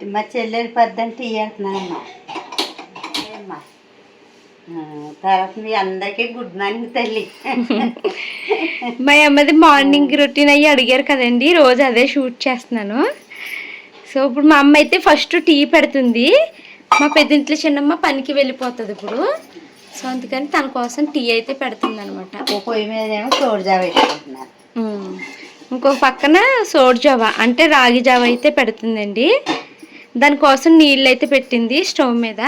మా చెల్లెలు పద్దని టీ అంటున్నానమ్మా ఏమ్మా? ఆ, తర్వాత మీ అందరికీ గుడ్ మార్నింగ్ తల్లి. మా అమ్మది మార్నింగ్ రొటీన్ అయ్యి అడిగారు కదండి రోజు అదే షూట్ చేస్తున్నాను. సో ఇప్పుడు మా అమ్మ అయితే ఫస్ట్ టీ పెడుతుంది. మా పెద్దింట్లో చిన్నమ్మ పనికి వెళ్ళిపోతుంది ఇప్పుడు. సో అందుకని తన కోసం టీ అయితే పెడుతుంది అనమాట పొయ్యి పెట్టుకుంటున్నారు ఇంకో పక్కన సోడ్ జావ అంటే రాగి జావ అయితే పెడుతుందండి. దానికోసం నీళ్ళు అయితే పెట్టింది స్టవ్ మీద.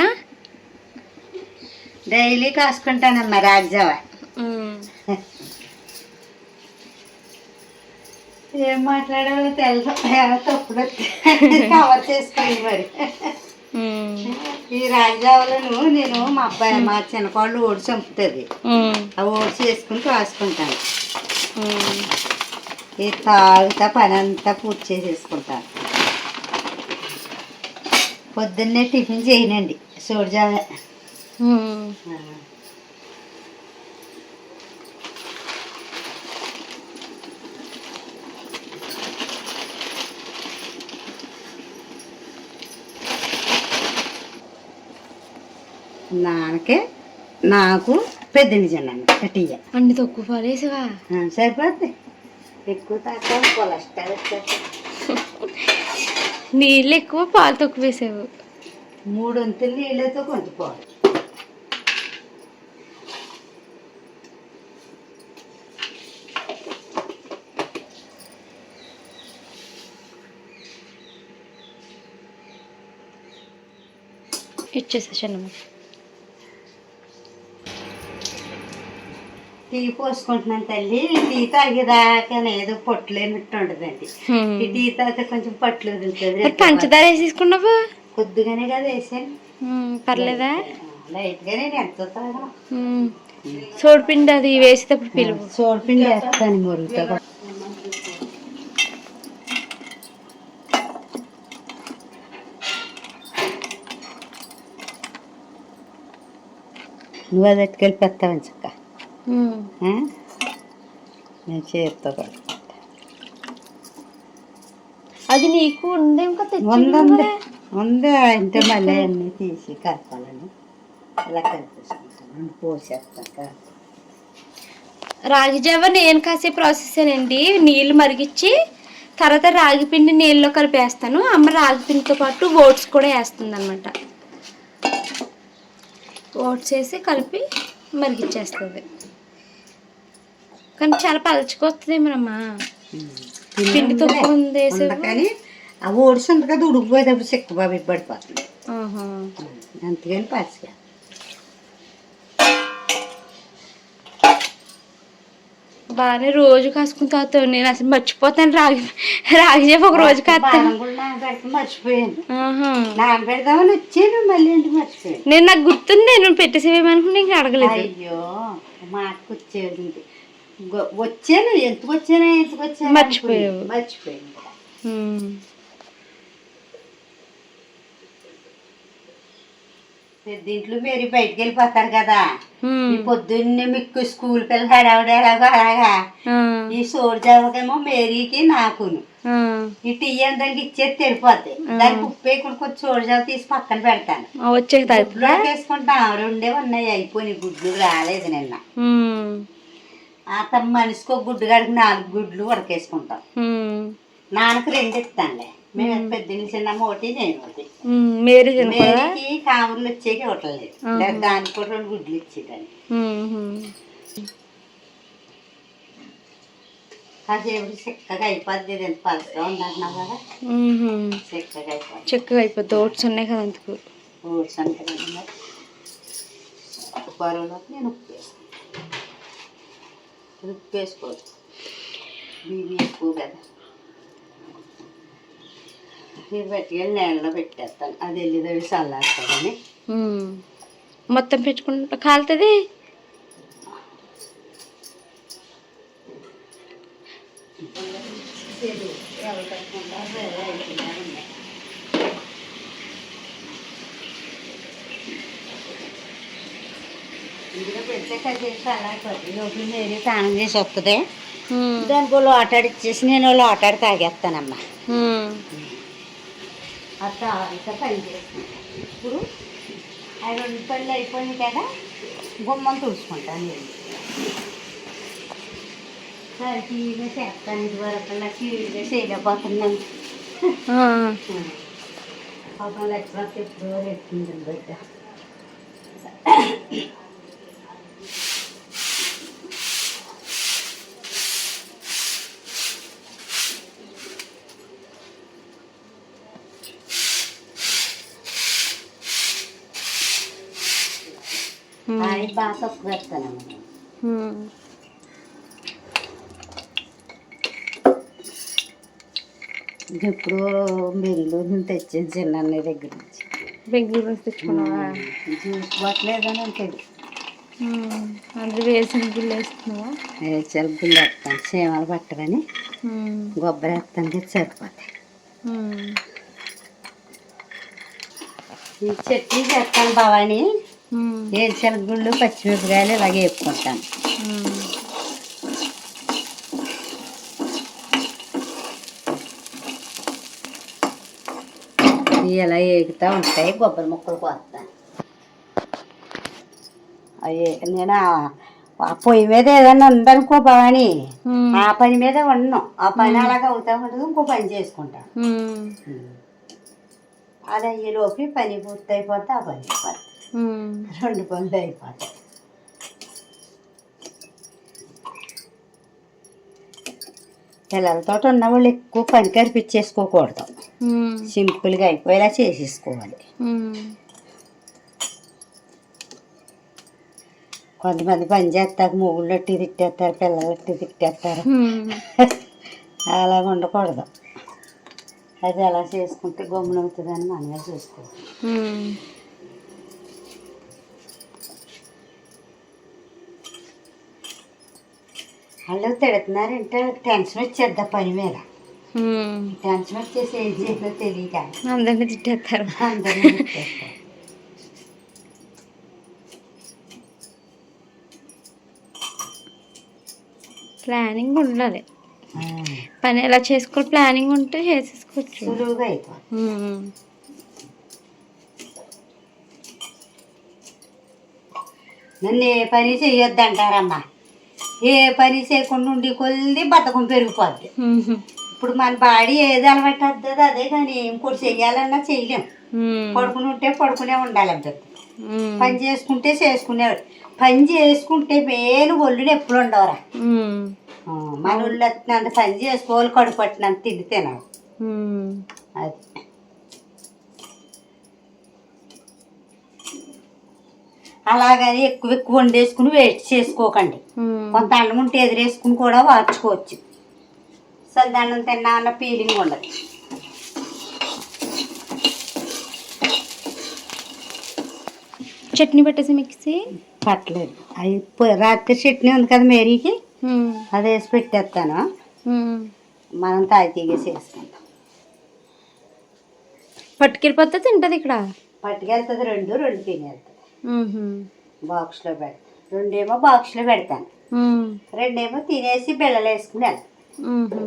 డైలీ కాసుకుంటానమ్మా రాగి జావ ఏం మాట్లాడాలో తెలుసు. తప్పుడు కవర్ చేసుకోండి మరి. ఈ రాజావులను నేను మా అబ్బాయి మా చిన్నకోళ్ళు ఓడి చంపుతుంది. ఆ ఓడి చేసుకుని రాసుకుంటాను ఈ తాగుతా పని అంతా పూర్తి చేసేసుకుంటాను. పొద్దున్నే టిఫిన్ చేయనండి సోడిజావే నాన్నకే నాకు పెద్ద నిజం టీయ అన్ని తక్కువ పాలేసావా? సరిపోద్ది. ఎక్కువ తక్కువ కొలెస్ట్రాల్ నీళ్ళు ఎక్కువ పాలు తక్కువ వేసావు. మూడు వంతులు నీళ్ళతో కొంచెం పోవాలి ఇచ్చేసా చిన్నమ్మ. టీ పోసుకుంటున్నాను తల్లి టీ తాగేదాకా ఏదో పొట్టు లేనట్టు ఉండదండి ఈ టీ తాగితే కొంచెం పట్లు వదులుతుంది. పంచదార వేసేసుకున్నావు? కొద్దిగానే కదా వేసాను. పర్లేదా? లైట్గానే ఎంత తాగడం ఉమ్. సోడిపిండి అది వేసేటప్పుడు పిలువు. సోడిపిండి వేస్తాను మురుగుతో నువ్వు అది చక్క ఉమ్. ఆ? నేను చేతితో కూడా అది నీకు ఉంది ఇంకా ఉందండి ఉంది అంటే మళ్ళీ అన్నీ తీసి కలపాలని ఇలా కలిపేసుకుంటాను పోసేస్తాను కలిపి. రాగి జావ నేను కాసే ప్రాసెసేనండి నీళ్ళు మరిగించి తర్వాత రాగి పిండి నీళ్ళలో కలిపేస్తాను అమ్మ రాగి పిండితో పాటు ఓట్స్ కూడా వేస్తుంది అనమాట ఓట్స్ వేసి కలిపి మరిగించేస్తుంది కానీ చాలా పలచుకొస్తుందేమోనమ్మా. పిండి తక్కువ ఉంది ఆ కదా ఉడికిపోయేటప్పుడు చెక్క బాబు పడిపోతుంది. ఆహా. అందుకని పచ్చిగా బాగానే రోజు కాసుకుని తాగుతావు. నేను అసలు మర్చిపోతాను. రాగి రాగి జావ ఒక రోజు కాస్తాను. మర్చిపోయాను. నానబెడదామని వచ్చాను మళ్ళీ మర్చిపోయాను? నేను నాకు గుర్తుంది. నేను పెట్టేసేవేమనుకుని ఇంకా అడగలేదు. అయ్యో మాకు వచ్చేది వచ్చాను ఎందుకు వచ్చాను ఎందుకు వచ్చాను మర్చిపోయావు. మర్చిపోయాను. ఉమ్. దీంట్లో మీరు బయటికి వెళ్ళిపోతారు కదా. ఈ పొద్దున్నే మీకు స్కూల్ పిల్లలు హడావుడి ఎలాగో అలాగా. ఈ సోడి జావకేమో మేరీకి నాకును. ఈ టీ దానికి ఇచ్చేది తెలిపోద్ది దానికి ఉప్పు వేయకుండా కొంచెం సోడి జావ తీసి పక్కన పెడతాను. ఆ, వచ్చాక తాగుతుందా గుడ్లో వేసుకుంటాం రెండే ఉన్నాయి. అయిపోయినాయి. గుడ్లు రాలేదు నిన్న. తమ మనిషికి ఒక గుడ్డు కాడికి నాలుగు గుడ్లు ఉడకేసుకుంటాం. నాన్నకు రెండు ఇస్తానులే. మేము పెద్ద చిన్నమ్మ ఒకటి నేను ఒకటి. మేరీకి కాములు వచ్చేకి లేదా. దానికి కూడా రెండు గుడ్లు ఇచ్చేదాన్ని. కాసేపు చిక్కగా అయిపోద్ది ఇది. ఎంత పలసగా ఉందంటున్నావు కదా? ఉమ్. చిక్కగా అయిపోద్ది. చక్కగా అయిపోద్ది. ఓట్స్ ఉన్నాయి కదా అందుకు. ఓట్స్ అంటే కదా నేను ఉప్పు వేస్తాను ఉప్పు వేసుకోవచ్చు బీబీ ఎక్కువ కదా. ఇది పెట్టుకెళ్ళి నీళ్ళలో పెట్టేస్తాను. అది వెళ్ళి చల్లారుతుందని ఉమ్. మొత్తం పెట్టుకుంటా కాలుతుంది? పెడితే లోపల నేనే స్నానం చేసి వస్తుంది. దానికి లోటాడి ఇచ్చేసి నేను లోటాడి తాగేస్తానమ్మా. అట్లా అంతా పని చేసుకుంటాను ఇప్పుడు ఆ రెండు పనులు అయిపోయింది కదా గుమ్మం తుడుచుకుంటాను నేను. సరే టీవీగా చేస్తాను. ఇది వరకు చేయలేకపోతున్నాను. పాపం ఎప్పుడో ఎత్తుంది బిడ్డ ఆయన బాగా తక్కువ వేస్తాను ఉమ్. ఇప్పుడు బెంగళూరు తెచ్చింది చిన్న దగ్గర నుంచి. బెంగళూరు నుంచి తెచ్చుకున్నావా? ఏదైనా ఉంటుంది అందులో వేసిన గుళ్ళు వేస్తున్నావా? వేసాలు గుళ్ళు వేస్తాను. చీమలు పట్టరని ఉమ్, కొబ్బరి వేస్తానికి సరిపోతాయి ఈ చట్నీ చేస్తాను భవాని. వేరుశెల గుళ్ళు పచ్చిమిరపకాయలు ఇలాగే వేపుకుంటాను. ఇలా ఏగుతూ ఉంటాయి కొబ్బరి ముక్కలు కోస్తాను అవి నేను ఆ- పొయ్యి మీద ఏదైనా ఉందనుకో భవాని ఆ పని మీద ఉన్నాం ఆ పని అలాగ అవుతా ఉంటుంది ఇంకో పని చేసుకుంటాను ఉమ్, అది ఈ పని పూర్తి అయిపోతే ఆ పని ఉమ్. రెండు పనులు అయిపోతాయి. పిల్లలతో ఉన్న వాళ్ళు ఎక్కువ పని కనిపించేసుకోకూడదు సింపుల్గా అయిపోయేలా చేసేసుకోవాలి. కొంతమంది పని చేస్తారు మొగుళ్ళు అట్టి తిట్టేస్తారు పిల్లలు అట్టి తిట్టేస్తారు. అలాగ ఉండకూడదు. అది ఎలా చేసుకుంటే గమ్మున అవుతుందని మనమే చూసుకోవాలి. వాళ్ళు తిడుతున్నారంటే టెన్షన్ వచ్చేద్దా పని మీద. టెన్షన్ వచ్చేసి ఏం చేసినా తెలియక. అందరినీ తిట్టేస్తారు. అందరినీ తిట్టేస్తారు. ప్లానింగ్ ఉండాలి. పని ఎలా చేసుకోవాలి ప్లానింగ్ ఉంటే చేసేసుకోవచ్చు. సులువుగా అయిపోతుంది. నన్ను ఏ పని చేయొద్దు అంటారమ్మా ఏ పని చేయకుండా ఉండి కొద్ది బతకం పెరిగిపోద్ది. ఇప్పుడు మన బాడీ ఏది అలవాటు అదే కానీ ఇంకోటి చెయ్యాలన్నా చేయలేం. పడుకుని ఉంటే పడుకునే ఉండాలంటే ఉమ్. పని చేసుకుంటే చేసుకునేవాడు. పని చేసుకుంటే మేలు ఒళ్ళు నొప్పులు ఉండవరా. మన ఒళ్ళు వచ్చినంత పని చేసుకోవాలి కడుపు పట్టినంత తిండి తినాలి ఉమ్. అది అలాగని ఎక్కువ ఎక్కువ వండేసుకుని వేస్ట్ చేసుకోకండి. కొంత అన్నం ఉంటే ఎదురేసుకుని కూడా వార్చుకోవచ్చు. సల్దన్నం తిన్నా అన్న ఫీలింగ్ ఉండదు. చట్నీ పెట్టేసి మిక్సీ? పట్టలేదు. పొ- రాత్రి చట్నీ ఉంది కదా మేరీకి. అది వేసి పెట్టేస్తాను. మనం తాగితీగా చేసుకుంటాం పట్టుకెళ్ళిపోతే తింటది ఇక్కడ? పట్టుకెళ్తుంది రెండు రెండు ఉహు. బాక్స్లో పెడతాను రెండేమో బాక్స్లో పెడతాను. ఉమ్. రెండేమో తినేసి బిళ్ళలు వేసుకుని వెళ్తాను ఉహు.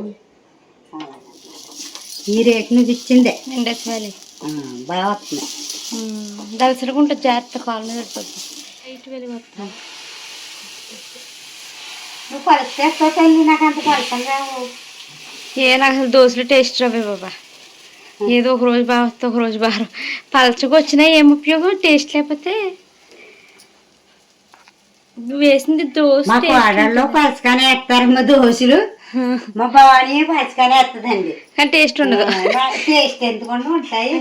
ఈ రేట్ నువ్వు ఇచ్చిందే. ఆ, బాగా వస్తుంది దలసరిగా ఉంటుంది జాగ్రత్త కాలు మీద పడిపోతుంది బయట వెళ్ళి వస్తాను నువ్వు పరిస్థితి తల్లి? నాకు అంత పలసం రావు. ఏ నాకు అసలు దోశలు టేస్ట్ రావే బాబా. ఏదో ఒక రోజు బాగా వస్తే ఒక రోజు బాగా రావు. పలచగా వచ్చినా ఏం ఉపయోగం? టేస్ట్ లేకపోతే నువ్వు వేసింది దోశ మా కోడల్లో ఉంటుంది. పలసగానే వేస్తారమ్మా దోశలు. మా భవానీ పలసగానే వేస్తుందండి కానీ టేస్ట్ ఉండదు. టేస్ట్ ఎందుకుండా ఉంటాయి.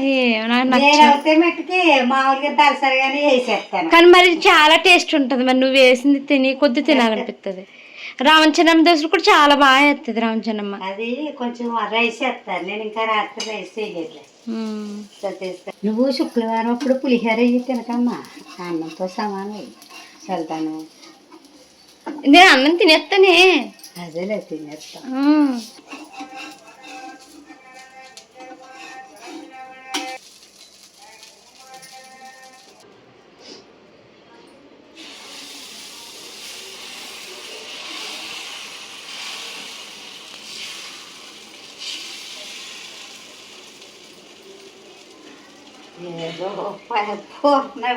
నేనైతే మట్టుకి మామూలుగా దలసరిగానే వేసేస్తాను కానీ మరి చాలా టేస్ట్ ఉంటుంది. మరి నువ్వు వేసింది తిని కొద్ది తినాలనిపిస్తుంది రామచన్నమ్మ దోశలు కూడా చాలా బాగా వేస్తుంది రామచన్నమ్మ అది కొంచెం రైస్ వేస్తాను నేను ఇంకా రాత్రి రైస్ చేయలేదు నువ్వు శుక్రవారం అప్పుడు పులిహోర తినకమ్మా. అన్నంతో సమానం చల్తాను. నేను అన్నం తినేస్తానే అదేలే తినేస్తాం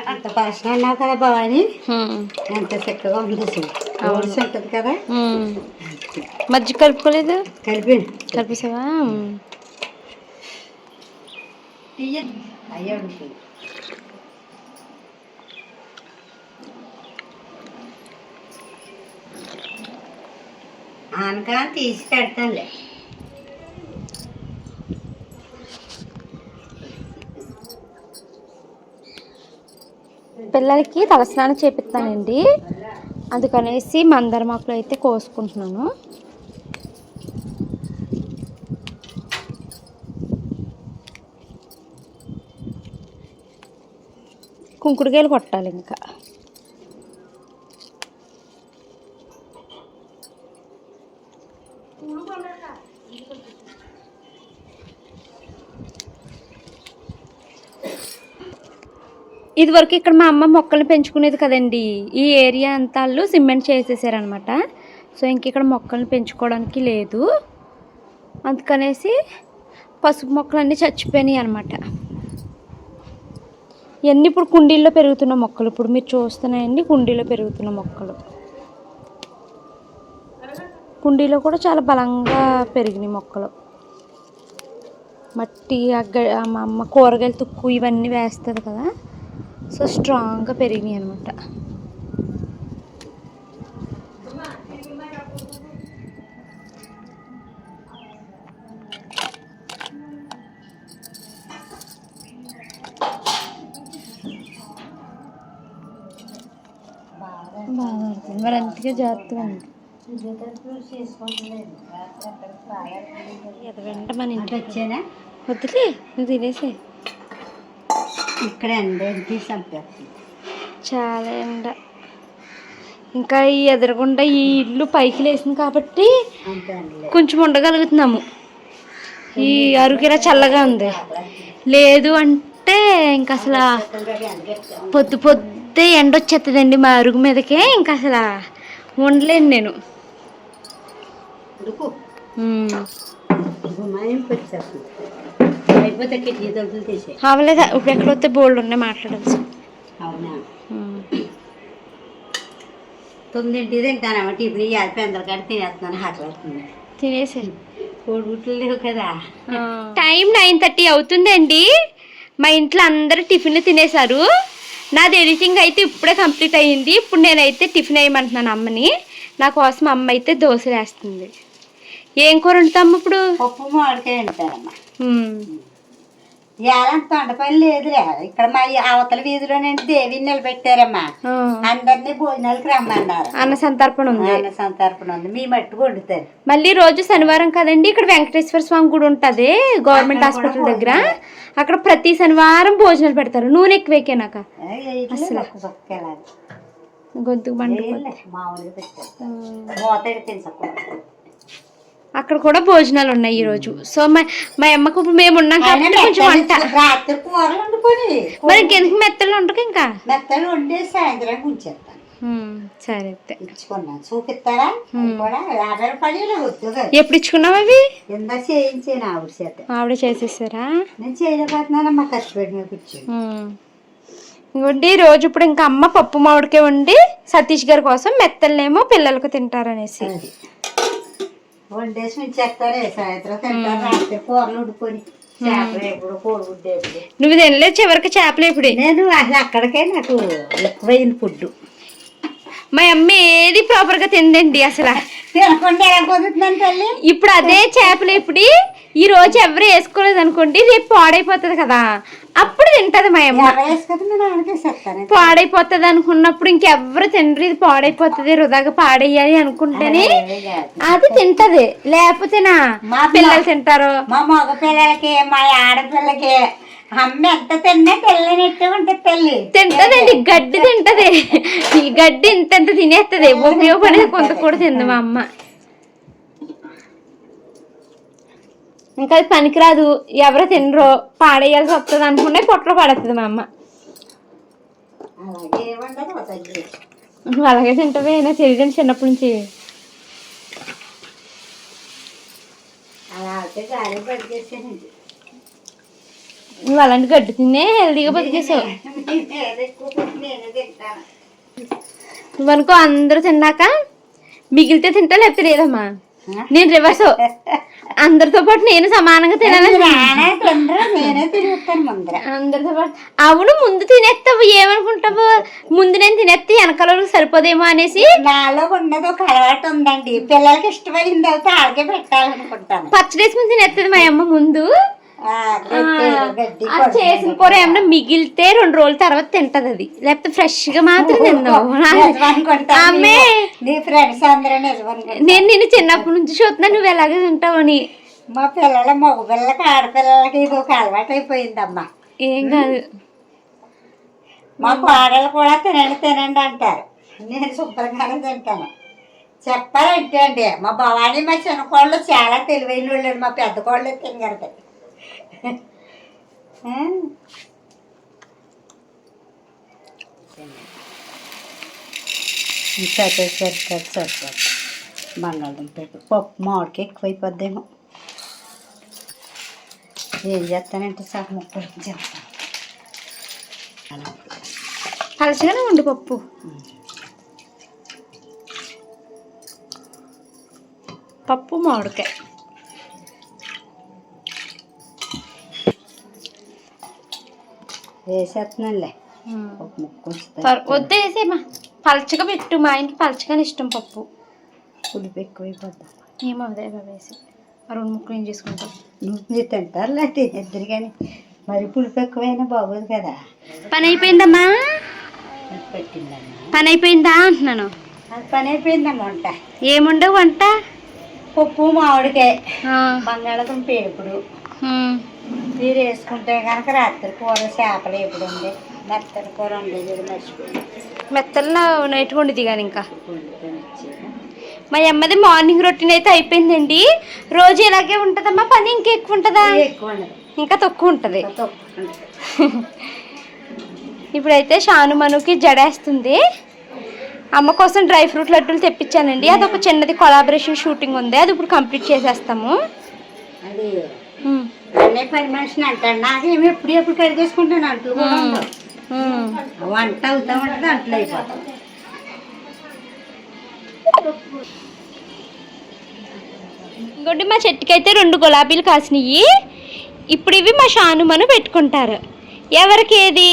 అంత భాష అన్నావు కదా భవాని ఉమ్. ఎంత చక్కగా ఉంది చూడు ఓడిసి ఉంటుంది కదా ఉమ్. మజ్జిగ కలుపుకోలేదు కలిపి కలిపేసావా ఉమ్. అయ్యా ఉంటుంది ఆనకా తీసి పెడతానులే పిల్లలకి తలస్నానం చేపిస్తానండి. అందుకనేసి మందార మొక్కలు అయితే కోసుకుంటున్నాను. కుంకుడుకాయలు కొట్టాలి ఇంకా ఇదివరకు ఇక్కడ మా అమ్మ మొక్కలు పెంచుకునేది కదండి. ఈ ఏరియా అంతా వాళ్ళు సిమెంట్ చేసేసారనమాట సో ఇంక ఇక్కడ మొక్కల్ని పెంచుకోవడానికి లేదు. అందుకనేసి పసుపు మొక్కలన్నీ చచ్చిపోయినాయి అనమాట ఇవన్నీ ఇప్పుడు కుండీల్లో పెరుగుతున్న మొక్కలు? ఇప్పుడు మీరు చూస్తున్నాయండి కుండీలో పెరుగుతున్న మొక్కలు. కుండీలో కూడా చాలా బలంగా పెరిగినాయి మొక్కలు. మట్టి అగ్గ మా అమ్మ కూరగాయలు తుక్కు ఇవన్నీ వేస్తుంది కదా. సో స్ట్రాంగ్గా పెరిగినాయి అనమాట బాగా పడుతుంది మరి అందుకే జాగ్రత్తగా ఉంది ఎదగంట మన ఇంటి వచ్చేనా? వద్దులే నువ్వు తినేసే ఇక్కడ ఎండేంటి చంపేస్తుంది చాలా ఎండ. ఇంకా ఈ ఎదురుగుండా ఈ ఇల్లు పైకి లేసింది కాబట్టి కొంచెం ఉండగలుగుతున్నాము. ఈ ఇలా చల్లగా ఉంది. లేదు అంటే ఇంకా అసలు పొద్దు పొద్దే ఎండ వచ్చేస్తుందండి మా అరుగు మీదకే. ఇంకా అసలు ఉండలేను నేను. ఉడుకు. అవలేదు ఇప్పుడు ఎక్కడ వస్తే బోల్డ్ ఉన్నాయి మాట్లాడాల్సి తింటానమ్మ టిఫిన్ ఇవ్వాలి పెందలకాడ తినేస్తున్నాను తినేసే. లేవు కదా. టైం నైన్ థర్టీ అవుతుందండి. మా ఇంట్లో అందరూ టిఫిన్ తినేశారు. నాది ఎడిటింగ్ అయితే ఇప్పుడే కంప్లీట్ అయ్యింది. ఇప్పుడు నేనైతే టిఫిన్ వేయమంటున్నాను అమ్మని. నా కోసం అమ్మ అయితే దోశలు వేస్తుంది. ఏం కూర వండుతాము ఇప్పుడు? పప్పు మామిడికాయ ఉమ్. ఇవాళంత తొండ పని లేదులే. ఇక్కడ మా అవతల వీధిలోనండి దేవిని నిలబెట్టారమ్మా. అందరినీ భోజనాలకు రమ్మన్నారు. అన్న సంతర్పణ ఉంది. అన్న సంతర్పణ ఉంది. మీ మట్టు వండుతారు. మళ్ళీ రోజు శనివారం కదండి ఇక్కడ వెంకటేశ్వర స్వామి గుడి ఉంటుంది గవర్నమెంట్ హాస్పిటల్ దగ్గర. అక్కడ ప్రతి శనివారం భోజనాలు పెడతారు. నూనె ఎక్కువ ఎక్కినాక అసలు. గొంతుకు బండి మామూలుగా పెట్టారు. అక్కడ కూడా భోజనాలు ఉన్నాయి ఈ రోజు. సో మా మా అమ్మకు ఇప్పుడు మేము ఉన్నాం కాబట్టి కొంచెం వంట. రాత్రి కూరలు వండుకొని మరి ఇంకెందుకు మెత్తలు ఉండక ఇంకా? మెత్తలు వండి సాయంత్రం ఉంచేస్తాను సరే చూపిస్తారా? ఎప్పుడు ఇచ్చుకున్నావు అవి? ఎంత చేయించాను ఆవిడ చేత? ఆవిడ చేసేసారా? నేను చేయలేకపోతున్నానమ్మా ఖర్చు కూర్చొని రోజు ఇప్పుడు ఇంకా అమ్మ పప్పు మామిడికే వండి సతీష్ గారి కోసం మెత్తలనేమో పిల్లలకు తింటారనేసి. వండేసి ఉంచేస్తారే సాయంత్రం తింటారు రాత్రి కూరలు ఉడుకొని చేపలు ఎప్పుడు కోడిగుడ్డు ఎప్పుడు నువ్వు తినలేదు చివరికి చేపలు ఇప్పుడు నేను అసలు అక్కడికే నాకు ఎక్కువైంది ఫుడ్ మా అమ్మ ఏది ప్రాపర్గా తిందండి అసలు? తినకుండా ఎలా తల్లి? ఇప్పుడు అదే చేపలు ఇప్పుడు ఈ రోజు ఎవరు వేసుకోలేదు అనుకోండి రేపు పాడైపోతుంది కదా. అప్పుడు తింటది మా అమ్మ. పాడైపోతుంది అనుకున్నప్పుడు ఇంకెవ్వరు తినరు ఇది పాడైపోతుంది వృధాగా పాడేయాలి అనుకుంటేనే అది తింటది. లేకపోతేనా మా పిల్లలు తింటారు. మా మగ పిల్లలకి మా ఆడపిల్లకి అమ్మ ఎంత తిన్నా తెల్లనట్టు ఉంటుంది తల్లి. తింటదండి గడ్డి తింటది. ఈ గడ్డి ఇంత ఇంత తినేస్తుంది ఉపయోగపడేది కొంత కూడా తింది మా అమ్మ. ఇంకా అది పనికిరాదు. ఎవరు తినరో పాడేయాల్సి వస్తుంది అనుకుంటే పొట్టలో పడుతుంది మా అమ్మ. నువ్వు అలాగే తింటావే నాకు తెలియదండి చిన్నప్పటి నుంచి. నువ్వు అలాంటి గడ్డి తినే హెల్దీగా బతికేసావు. నేను ఎక్కువ పెట్టి నేనే తింటాను. నువ్వు అనుకో అందరూ తిన్నాక మిగిలితే తింటా లేకపోతే లేదమ్మా. నేను రివర్స్ అందరితో పాటు నేను సమానంగా ముందర. అందరితో పాటు. అవును ముందు తినేస్తావు. ఏమనుకుంటావు? ముందు నేను తినేస్తే వెనకాల సరిపోదేమో అనేసి. నాలో ఉన్నది ఒక అలవాటు ఉందండి. పిల్లలకి ఇష్టమైంది అయితే ఆగే పెట్టాలనుకుంటాను. పచ్చడేసి ముందు తినేస్తుంది మా అమ్మ ముందు. అది చేసిన కూర ఏమన్నా మిగిలితే రెండు రోజుల తర్వాత తింటది అది. లేకపోతే ఫ్రెష్గా మాత్రం నిజమనుకుంటాను నేను నిన్ను చిన్నప్పటి నుంచి చూస్తున్నా నువ్వు ఎలాగే తింటావని మా పిల్లల మగ పిల్లలకి ఆడపిల్లలకి ఇది ఒక అలవాటు అయిపోయిందమ్మా. ఏం కాదు. మా కోడలు కూడా తినండి తినండి అంటారు. నేను శుభ్రంగానే తింటాను. చెప్పాలంటే అండి మా భవానీ మా చిన్న కోళ్ళు చాలా తెలివైన వాళ్ళు మా పెద్ద కోళ్ళు తినగలరు సరిపోయి సరిపోయి సరిపోతుంది బంగాళదుంప పప్పు మామిడికి ఎక్కువైపోద్దేమో. ఏం చేస్తానంటే సగం ముక్కలు చెప్తాను అలా పలచగానే ఉండు పప్పు. పప్పు మామిడికాయ. వేసేస్తున్నానులే ఒక ముక్క వస్తుంది. పర్- వద్దు వేసేమా పలచగా పెట్టు మా ఇంటికి పలచగానే ఇష్టం పప్పు. పులుపు ఎక్కువైపోద్ది. ఏమో అదే వేసి. రెండు ముక్కలు ఏం చేసుకుంటాం నువ్వు మీరు తింటారులే తినేద్దరు కానీ మరి పులుపు ఎక్కువైనా బాగోదు కదా. పని అయిపోయిందమ్మా? పెట్టిందమ్మా. పని అయిపోయిందా అంటున్నాను. అది పని అయిపోయిందమ్మా వంట. ఏముండవు వంట? పప్పు మామిడికాయ బంగాళదుంప వేపుడు ఉమ్. మీరు వేసుకుంటే కనుక రాత్రి కూర చేపలు వేపుడు ఉంది మెత్తని కూర ఉండేది మర్చిపోయింది మెత్తల్లో నైట్ వండిది కానీ ఇంకా. మా అమ్మది మార్నింగ్ రొటీన్ అయితే అయిపోయిందండి. రోజు ఇలాగే ఉంటుందమ్మా పని ఇంకా ఎక్కువ ఉంటుందా ఎక్కువ ఉండదు. ఇంకా తక్కువ ఉంటుంది. ఉండదు. ఇప్పుడైతే షాను మనుకి జడేస్తుంది. అమ్మ కోసం డ్రై ఫ్రూట్ లడ్డూలు తెప్పించానండి. అది ఒక చిన్నది కొలాబరేషన్ షూటింగ్ ఉంది. అది ఇప్పుడు కంప్లీట్ చేసేస్తాము. అది. అన్నీ పని మనిషిని అంటాడు నాకేమి ఎప్పుడు ఎప్పుడు కడిగేసుకుంటాను అంట్లు కూడా ఉండవు. వంట అవుతా ఉంటుంది అంట్లు అయిపోతాం. ఇంకోటి మా చెట్టుకైతే రెండు గులాబీలు కాసినాయి. ఇప్పుడు ఇవి మా షాను మను పెట్టుకుంటారు. ఎవరికి ఏది?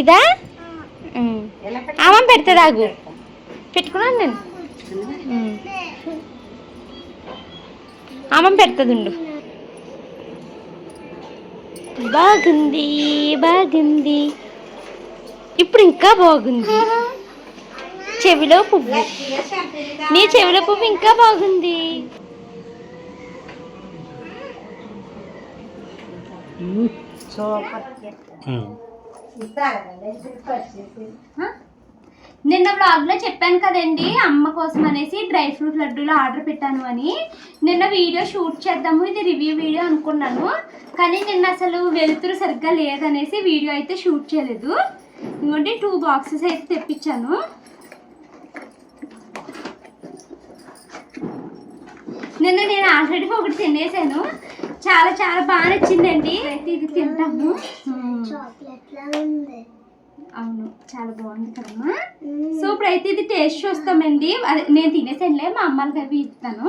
ఇదా? ఉమ్. ఆమె పెడుతుంది ఆగు పెట్టుకున్నాను నేను. ఉమ్. ఆమె పెడుతుంది ఉండు. బాగుంది బాగుంది. ఇప్పుడు ఇంకా బాగుంది. చెవిలో పువ్వు. నీ చెవిలో పువ్వు ఇంకా బాగుంది. నిన్న బ్లాగ్లో చెప్పాను కదండి అమ్మ కోసం అనేసి డ్రై ఫ్రూట్ లడ్డూలు ఆర్డర్ పెట్టాను అని. నిన్న వీడియో షూట్ చేద్దాము ఇది రివ్యూ వీడియో అనుకున్నాను. కానీ నిన్న అసలు వెలుతురు సరిగ్గా లేదనేసి వీడియో అయితే షూట్ చేయలేదు. ఇంకోటి టూ బాక్సెస్ అయితే తెప్పించాను. నిన్న నేను ఆల్రెడీ ఒకటి తినేసాను. చాలా చాలా బాగా నచ్చిందండి. అయితే ఇది తింటాము. అవును చాలా బాగుంది కదమ్మా. సో ఇప్పుడైతే ఇది టేస్ట్ చూస్తామండి. అదే నేను తినేసానులే మా అమ్మలకి అవి ఇస్తాను.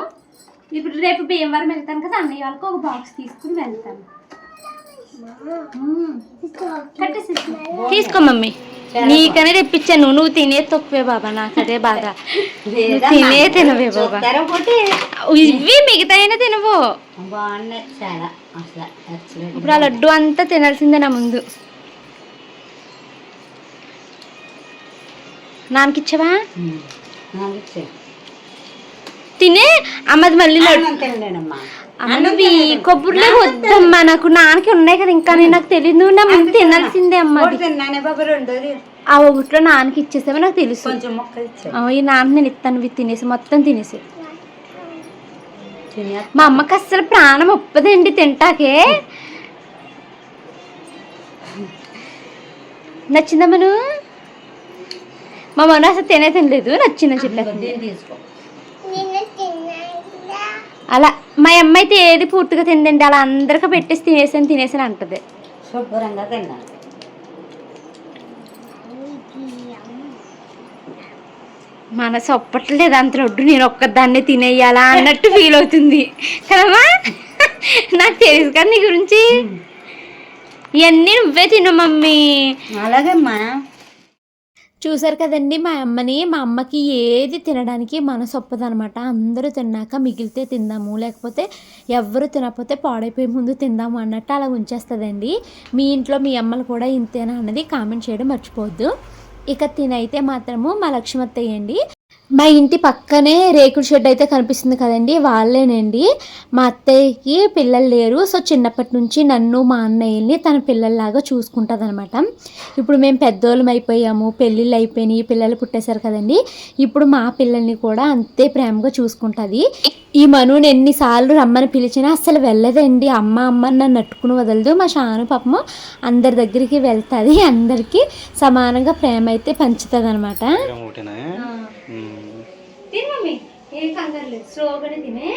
ఇప్పుడు రేపు భీమవరం వెళ్తాను కదా అన్నయ్య వాళ్ళకి ఒక బాక్స్ తీసుకుని వెళ్తాను. తీసుకో మమ్మీ. నీకనే తెప్పించాను నువ్వు తినే తక్కువే బాబా నాకు అదే బాగా నువ్వు తినే తినవే బాబా. ఇవి మిగతా అయినా తినవు ఇప్పుడు ఆ లడ్డు అంతా తినాల్సిందే నా ముందు. నాన్నకిచ్చావా? తినే అమ్మది మళ్ళీ అమ్మవి కొబ్బరిలే వద్దమ్మా. నాకు నాన్నకి ఉన్నాయి కదా ఇంకా నేను నాకు తెలియదు. నా ముందు తినాల్సిందే అమ్మ ఆ ఒకటిలో నాన్నకి ఇచ్చేసావో? నాకు తెలుసు. ఈ నాన్న నేను ఇస్తాను తినేసి మొత్తం తినేసి. తినే మా అమ్మకి అస్సలు ప్రాణం ఒప్పదండి తింటాకే. నచ్చిందా మను మా మను అసలు తినే తినలేదు నచ్చిందని తీసుకో. అలా మా అమ్మ అయితే ఏది పూర్తిగా తిందండి అలా అందరికీ పెట్టేసి తినేసాను తినేసాను అంటది. శుభ్రంగా తిన్నాను మనసు ఒప్పట్లేదు అంత రొడ్డు నేను ఒక్కదాన్నే తినేయాలా అన్నట్టు ఫీల్ అవుతుంది. కదమ్మా? నాకు తెలుసు కదా నీ గురించి. ఇవన్నీ నువ్వే తిను మమ్మీ. అలాగేమ్మా. చూసారు కదండి మా అమ్మని మా అమ్మకి ఏది తినడానికి మనసు ఒప్పదనమాట. అందరూ తిన్నాక మిగిలితే తిందాము లేకపోతే ఎవ్వరు తినకపోతే పాడైపోయే ముందు తిందాము అన్నట్టు అలా ఉంచేస్తుందండి. మీ ఇంట్లో మీ అమ్మలు కూడా ఇంతేనా అన్నది కామెంట్ చేయడం మర్చిపోవద్దు. ఇక తినైతే మాత్రము మా లక్ష్మత్తయ్య అండి. మా ఇంటి పక్కనే రేకుల షెడ్ అయితే కనిపిస్తుంది కదండి వాళ్ళేనండి. మా అత్తయ్యకి పిల్లలు లేరు సో చిన్నప్పటి నుంచి నన్ను మా అన్నయ్యని తన పిల్లల్లాగా చూసుకుంటుంది అనమాట ఇప్పుడు మేము పెద్దోళ్ళం అయిపోయాము పెళ్ళిళ్ళు అయిపోయినాయి పిల్లలు పుట్టేశారు కదండి. ఇప్పుడు మా పిల్లల్ని కూడా అంతే ప్రేమగా చూసుకుంటుంది. ఈ మనుని ఎన్నిసార్లు రమ్మని పిలిచినా అసలు వెళ్ళదండి. అమ్మ అమ్మ నన్ను నట్టుకుని వదలదు. మా షాను పాపము అందరి దగ్గరికి వెళ్తుంది. అందరికీ సమానంగా ప్రేమ అయితే పంచుతుంది అనమాట తిను మమ్మీ. ఏం కంగారు లేదు. స్లోగానే తినే.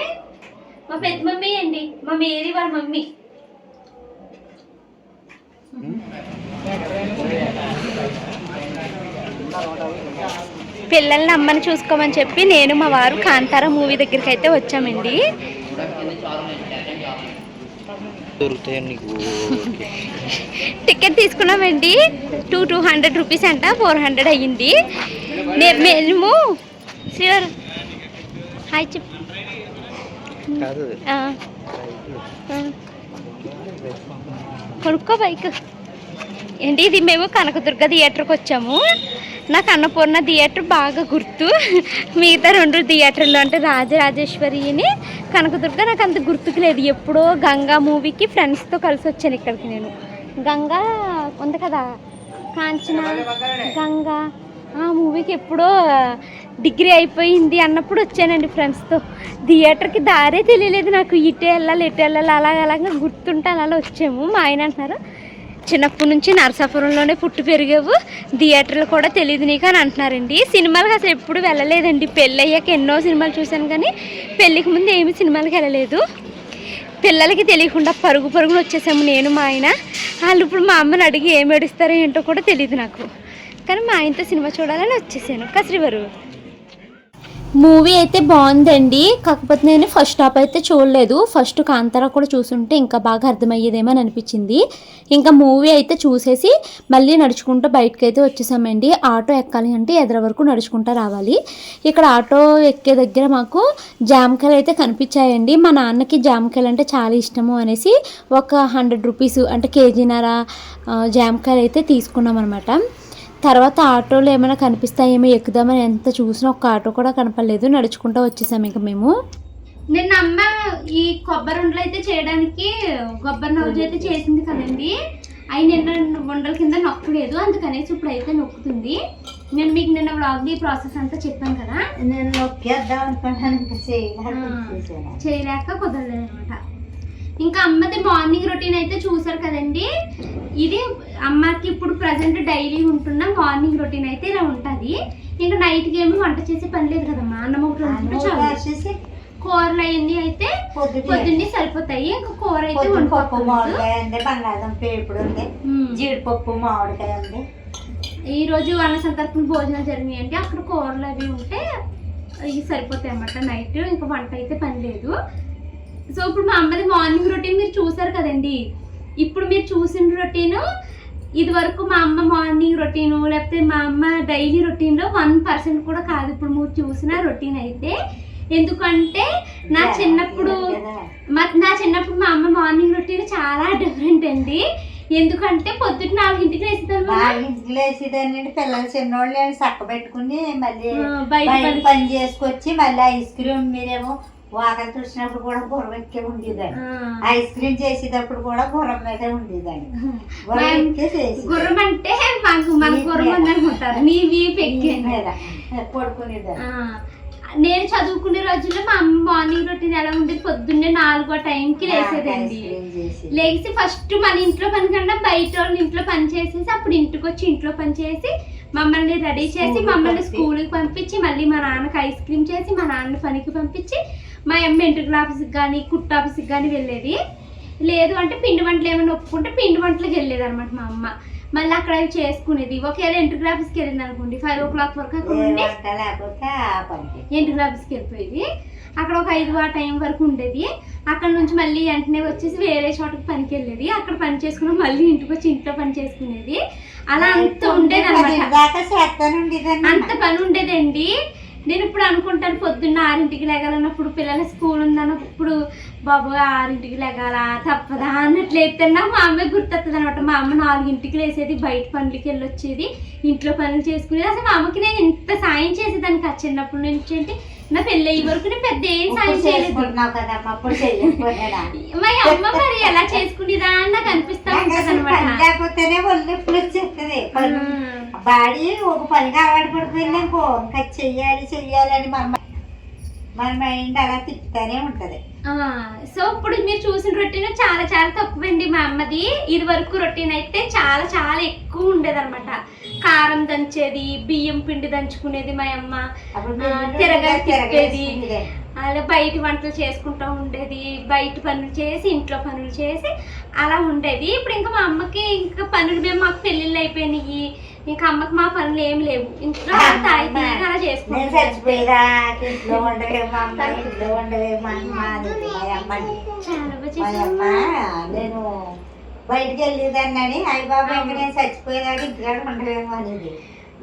మా పెద్ద మమ్మీ అండి. మా మేరీ వాళ్ళ మమ్మీ. పిల్లల్ని అమ్మని చూసుకోమని చెప్పి నేను మా వారు కాంతార మూవీ దగ్గరికి అయితే వచ్చామండి. టికెట్ తీసుకున్నామండి. టూ టూ హండ్రెడ్ రూపీస్ అంట ఫోర్ హండ్రెడ్ అయ్యింది. మేము శ్రీవారు హాయ్ చెప్పు ఆ. కొనుక్కో బైక్. ఏంటి ఇది మేము కనకదుర్గ థియేటర్కి వచ్చాము. నాకు అన్నపూర్ణ థియేటర్ బాగా గుర్తు. మిగతా రెండు థియేటర్లు అంటే రాజరాజేశ్వరిని కనకదుర్గ నాకు అంత గుర్తుకు లేదు. ఎప్పుడో గంగా మూవీకి ఫ్రెండ్స్తో కలిసి వచ్చాను ఇక్కడికి నేను. గంగా ఉంది కదా? కాంచన గంగా. ఆ మూవీకి ఎప్పుడో డిగ్రీ అయిపోయింది అన్నప్పుడు వచ్చానండి ఫ్రెండ్స్తో. థియేటర్కి దారే తెలియలేదు నాకు. ఇటే వెళ్ళాలి ఇటే వెళ్ళాలి అలాగ అలాగా గుర్తుంటే అలా వచ్చాము. మా ఆయన అంటున్నారు చిన్నప్పటి నుంచి నరసాపురంలోనే పుట్టి పెరిగావు. థియేటర్లు కూడా తెలియదు నీకు అని అంటున్నారండి. సినిమాలకు అసలు ఎప్పుడు వెళ్ళలేదండి. పెళ్ళి అయ్యాక ఎన్నో సినిమాలు చూశాను కానీ పెళ్ళికి ముందు ఏమి సినిమాలకు వెళ్ళలేదు. పిల్లలకి తెలియకుండా పరుగు పరుగున వచ్చేసాము నేను మా ఆయన. వాళ్ళు ఇప్పుడు మా అమ్మని అడిగి ఏం ఏడుస్తారో ఏంటో కూడా తెలియదు నాకు. కానీ మా ఆయనతో సినిమా చూడాలని వచ్చేసాను. కసిరివారు మూవీ అయితే బాగుందండి. కాకపోతే నేను ఫస్ట్ హాఫ్ అయితే చూడలేదు. ఫస్ట్ కాంతారా కూడా చూసుంటే ఇంకా బాగా అర్థమయ్యేదేమో అని అనిపించింది. ఇంకా మూవీ అయితే చూసేసి మళ్ళీ నడుచుకుంటూ బయటకు అయితే వచ్చేసామండి. ఆటో ఎక్కాలి అంటే ఎదురు వరకు నడుచుకుంటూ రావాలి. ఇక్కడ ఆటో ఎక్కే దగ్గర మాకు జామకాయలు అయితే కనిపించాయండి. మా నాన్నకి జామకాయలు అంటే చాలా ఇష్టము అనేసి ఒక హండ్రెడ్ రూపీస్ అంటే కేజీన్నర జామకాయలు అయితే తీసుకున్నాం అనమాట తర్వాత ఆటోలు ఏమైనా కనిపిస్తాయేమో ఎక్కుదామని ఎంత చూసినా ఒక ఆటో కూడా కనపడలేదు. నడుచుకుంటూ వచ్చేసాం ఇంకా మేము. నిన్న అమ్మ ఈ కొబ్బరి ఉండలు అయితే చేయడానికి కొబ్బరి నవ్వు అయితే చేసింది కదండి. అవి నిన్న ఉండల కింద నొక్కలేదు. అందుకనేసి ఇప్పుడు అయితే నొక్కుతుంది. నేను మీకు నిన్న వ్లాగ్ ఈ ప్రాసెస్ అంతా చెప్పాను కదా. నేను నొక్కేద్దాం అనుకున్నాను. చేయలేక కుదరలేదు అనమాట ఇంకా అమ్మది మార్నింగ్ రొటీన్ అయితే చూసారు కదండి. ఇది అమ్మకి ఇప్పుడు ప్రజెంట్ డైలీ ఉంటున్న మార్నింగ్ రొటీన్ అయితే ఇలా ఉంటుంది. ఇంకా నైట్కి ఏమి వంట చేసే పని లేదు కదమ్మా. అన్నం ఒకటి వండుకుంటే కూరలు అవన్నీ అయితే పొద్దున్నే సరిపోతాయి. ఇంకా కూర అయితే పప్పు మామిడికాయ ఉంది బంగాళదుంప వేపుడు ఉంది. ఉమ్. జీడిపప్పు మామిడికాయ ఉంది. ఈ రోజు అన్న సంతర్పణ భోజనాలు జరిగినాయి అంటే అక్కడ కూరలు అవి ఉంటే ఇవి సరిపోతాయి అన్నమాట నైట్. ఇంకా వంట అయితే పని లేదు. సో ఇప్పుడు మా అమ్మది మార్నింగ్ రొటీన్ మీరు చూసారు కదండి. ఇప్పుడు మీరు చూసిన రొటీన్ ఇది వరకు మా అమ్మ మార్నింగ్ రొటీన్ లేకపోతే మా అమ్మ డైలీ రొటీన్లో వన్ పర్సెంట్ కూడా కాదు. ఇప్పుడు మీరు చూసిన రొటీన్ అయితే ఎందుకంటే నా చిన్నప్పుడు మా నా చిన్నప్పుడు మా అమ్మ మార్నింగ్ రొటీన్ చాలా డిఫరెంట్ అండి. ఎందుకంటే పొద్దున్న నాలుగింటికి వేసేదాన్ని పిల్లలు చిన్నోళ్ళు చక్క పెట్టుకుని మళ్ళీ బయట పని చేసుకొచ్చి మళ్ళీ ఐస్ క్రీమ్ మీరేమో వాకలు చూసినప్పుడు కూడా గుర్రం ఎక్కే ఉండేదాన్ని ఐస్ క్రీమ్ చేసేటప్పుడు కూడా గుర్రం మీదే ఉండేదాన్ని గుర్రం ఎక్కే చేసి గుర్రం అంటే మాకు మన గుర్రం అని అనుకుంటారు నీ వీపు ఎక్కేది మీద. పడుకునేదాన్ని నేను చదువుకునే రోజుల్లో మా అమ్మ మార్నింగ్ రొటీన్ ఎలా ఉండేది? పొద్దున్నే నాలుగో టైంకి లేసేదండి. లేచి ఫస్ట్ మన ఇంట్లో పని కన్నా బయట వాళ్ళ ఇంట్లో పని చేసేసి అప్పుడు ఇంటికి వచ్చి ఇంట్లో పని చేసి మమ్మల్ని రెడీ చేసి మమ్మల్ని. స్కూల్కి పంపించి మళ్ళీ మా నాన్నకి ఐస్ క్రీమ్ చేసి మా నాన్న పనికి పంపించి మా అమ్మ ఎంట్రుకల ఆఫీస్కి కానీ కుట్ట ఆఫీస్కి కానీ వెళ్ళేది. లేదు అంటే పిండి వంటలు ఏమైనా ఒప్పుకుంటే పిండి వంటలకు వెళ్ళేది అనమాట మా అమ్మ. మళ్ళీ అక్కడ అవి చేసుకునేది. ఒకవేళ ఎంట్రుకల ఆఫీస్కి వెళ్ళింది అనుకోండి ఫైవ్ ఓ క్లాక్ వరకు అక్కడ ఉండి ఆఫీస్కి వెళ్ళిపోయేది. అక్కడ ఒక ఐదు ఆ టైం వరకు ఉండేది. అక్కడ నుంచి మళ్ళీ వెంటనే వచ్చేసి వేరే చోటకి పనికి వెళ్ళేది. అక్కడ పని చేసుకుని మళ్ళీ ఇంటికి వచ్చి ఇంట్లో పని చేసుకునేది. అలా అంత ఉండేది అంత పని ఉండేదండి. నేను ఇప్పుడు అనుకుంటాను పొద్దున్న ఆరింటికి లెగాలన్నప్పుడు పిల్లల స్కూల్ ఉందన్నప్పుడు బాబు ఆరింటికి లెగాల? తప్పదా అన్నట్లు అయితే నాకు మా అమ్మాయి గుర్తొస్తుంది అనమాట మా అమ్మ నాలుగింటికి లేసేది బయట పనులకి వెళ్ళి వచ్చేది ఇంట్లో పనులు చేసుకునేది. అసలు మా అమ్మకి నేను ఇంత సాయం చేసేదాన్ని కాదు చిన్నప్పటి నుంచి అంటే నా పెళ్ళి అయ్యే వరకు నేను పెద్ద ఏం సాయం చేయలేదు. చేసుకుంటున్నావు కదమ్మా అప్పుడు చేయకపోయినా మా అమ్మ మరి ఎలా చేసుకునేదా అని నాకు అనిపిస్తా ఉంటుంది పని అనమాట లేకపోతేనే ఒళ్ళు నొప్పులు వచ్చేస్తుంది. పని బాడీ ఒక పనిగా అలవాటు పడిపోయింది అనుకో ఇంకా చెయ్యాలి చెయ్యాలి అని మన మన మైండ్ అలా తిప్పుతానే ఉంటది. సో ఇప్పుడు మీరు చూసిన రొటీన్ చాలా చాలా తక్కువండి మా అమ్మది. ఇది వరకు రొటీన్ అయితే చాలా చాలా ఎక్కువ ఉండేది అనమాట కారం దంచేది బియ్యం పిండి దంచుకునేది మా అమ్మ. తిరగలి తిప్పేది. అలా బయట వంటలు చేసుకుంటూ ఉండేది. బయట పనులు చేసి ఇంట్లో పనులు చేసి అలా ఉండేది. ఇప్పుడు ఇంకా మా అమ్మకి ఇంకా పనులు మేము మాకు పెళ్ళిళ్ళు అయిపోయినాయి. ఇంకా అమ్మకి మా పనులు ఏం లేవు. ఇంట్లో తిరిగి అలా చేసుకుంటాం చాలా బాగా బయటికి వెళ్ళేదాన్ని అని అయ్య. బాబా ఇంకా నేను చచ్చిపోయేదాకా ఇంటికాడ ఉండలేము అనేది.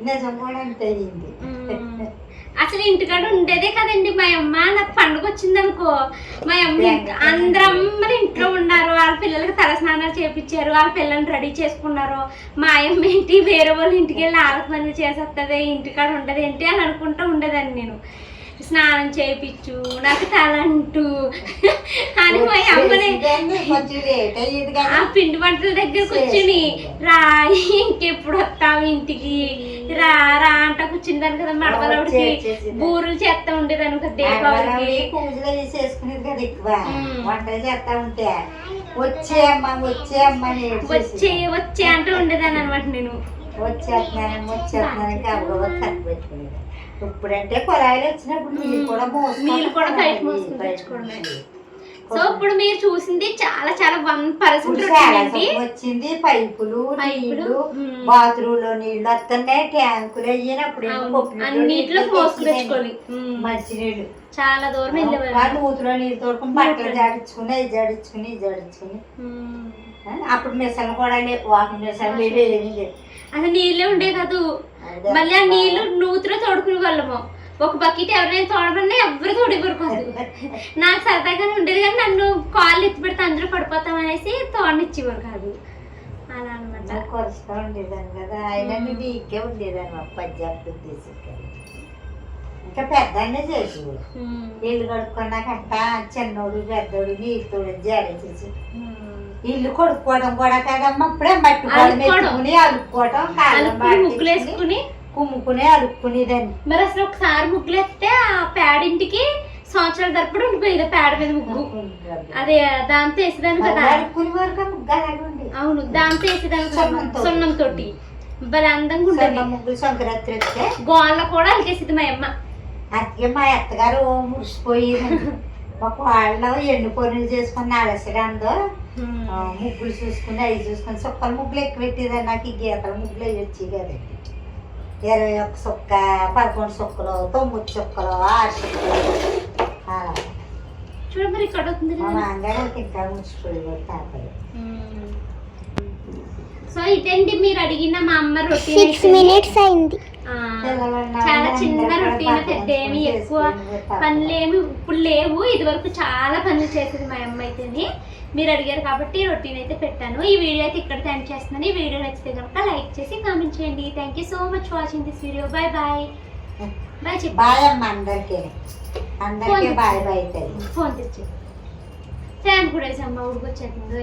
నిజం కూడా అంతే అయింది. అసలు ఇంటికాడ ఉండేదే కదండి మా అమ్మ. నాకు పండుగ వచ్చిందనుకో మా అమ్మ ఇంటి- అందరు అమ్మలు ఇంట్లో ఉన్నారు. వాళ్ళ పిల్లలకి తలస్నానాలు చేపించారు. వాళ్ళ పిల్లల్ని రెడీ చేసుకున్నారు. మా అమ్మ ఏంటి? వేరే వాళ్ళ ఇంటికి వెళ్ళి పనులు చేసేస్తుంది ఇంటికాడ ఉండదు ఏంటి అని అనుకుంటూ ఉండేదాన్ని నేను. స్నానం చేయించు నాకు తలంటూ అని మా అమ్మని ఆ పిండి వంటల దగ్గర కూర్చుని రా ఇంకెప్పుడు వస్తావు ఇంటికి? రా రా అంట కూర్చుందాను కదా మడవలవుడికి. బూరులు చేస్తా ఉండేదాను కదా దీపావళికి చేసుకునేది కదా ఎక్కువ. వంటలు చేస్తా ఉంటే. వచ్చే అమ్మ వచ్చే అమ్మ. వచ్చే వచ్చే అంటూ ఉండేదాన్ని అనమాట నేను. వచ్చేస్తున్నాను వచ్చేస్తున్నాను పెట్టుకునేది ఇప్పుడంటే కుళాయిలు వచ్చినప్పుడు నీళ్ళు కూడా బయట. మోసుకొని తెచ్చుకోవడమే. సో ఇప్పుడు మీరు చూసింది చాలా చాలా సబ్బు వచ్చింది పైపులు నీళ్ళు. బాత్రూమ్లో నీళ్ళు వస్తున్నాయి ట్యాంకులు అయ్యినప్పుడు. అన్నిట్లో ఉమ్. మంచినీళ్ళు. చాలా దూరం వెళ్ళేవారు. వాళ్ళు నూతులో నీళ్ళు తోడుకుని బట్టలు జాడించుకుని అవి జాడించుకుని ఇవి జాడించుకుని. అప్పుడు మిషన్లు కూడా వాకింగ్ మిషన్లు ఇవి ఏమీ లేవు. అసలు నీళ్ళే ఉండే కాదు. మళ్ళీ ఆ నీళ్ళు నూతిలో తోడుకునే వాళ్ళము. ఒక బకెట్ ఎవరైనా తోడమన్నా ఎవరు తోడేవారు కాదు నాకు సరదాగానే ఉండేది కానీ నన్ను కాళ్ళు ఎత్తి పెడితే అందరూ పడిపోతాం అనేసి తోడనిచ్చేవారు కాదు. అలా అనమాట నాకు కొరసగా ఉండేదాన్ని కదా అయినా నువ్వు ఇంకే ఉండేదాన్ని పంజాబ్ తీసుకెళ్ళి ఇంకా పెద్దనే చేసేవాడు ఇల్లు కడుక్కున్నాకంట చిన్నోడు పెద్దోడు నీళ్ళు తోడు జాడేసేసి ఇల్లు కొడుకోవడం కూడా కదమ్మా ఇప్పుడే మట్టి గోడ అలుక్కోవడం. ముగ్గులు వేసుకుని కుమ్ముకుని అలుక్కునేదాన్ని మరి అసలు ఒకసారి ముగ్గులు వేస్తే ఆ పేడింటికి సంవత్సరాల తరపుడు ఉండిపోయేది పేడ మీద ముగ్గు. అదే దాంతో వేసేదాన్ని కదా. అలుక్కుని వరకు ముగ్గు అలాగే ఉండేది అవును దాంతో వేసేదాన్ని. సున్నం తోటి భలే అందంగా ఉండేది. ముగ్గులు సంక్రాంతి వస్తే. గోళ్ళ కూడా అలికేసింది మా అమ్మ. అందుకే మా అత్తగారు మురిసిపోయేది ఒక వాళ్ళ ఎండు పనులు చేసుకుని అలసడందో ముగ్గులు చూసుకుని అవి చూసుకుని సుక్కల ముగ్గులు ఎక్కువ పెట్టేదాన్ని నాకు ఈ గీతల ముగ్గులు వచ్చి కదండి ఇరవై ఒక్క సుక్క పదకొండు సుక్కలు తొమ్మిది సుక్కలు ఆరు సుక్కలు. చూడ మరి ఇక్కడ అవుతుంది కదా. ఇంకా సో ఇదండి మీరు అడిగిన మా అమ్మ రొటీన్ సిక్స్ మినిట్స్ అయింది. చాలా చిన్న రొటీన్ పెద్ద ఏమి ఎక్కువ పనులు ఏమి ఇప్పుడు లేవు. ఇది వరకు చాలా పనులు చేసేది మా అమ్మ అయితేని. మీరు అడిగారు కాబట్టి రొటీన్ అయితే పెట్టాను. ఈ వీడియో అయితే ఇక్కడ ఎండ్ చేస్తున్నాను. ఈ వీడియో నచ్చితే కనుక లైక్ చేసి కామెంట్ చేయండి. Thank you so much watching this video bye bye bye చెప్పు. బాయ్ అమ్మ అందరికీ. అందరికీ బాయ్ బాయ్ ఫోన్ తెచ్చి ఫ్యాన్ కూడా వేసి. అమ్మ ఉడికొచ్చేస్తుందో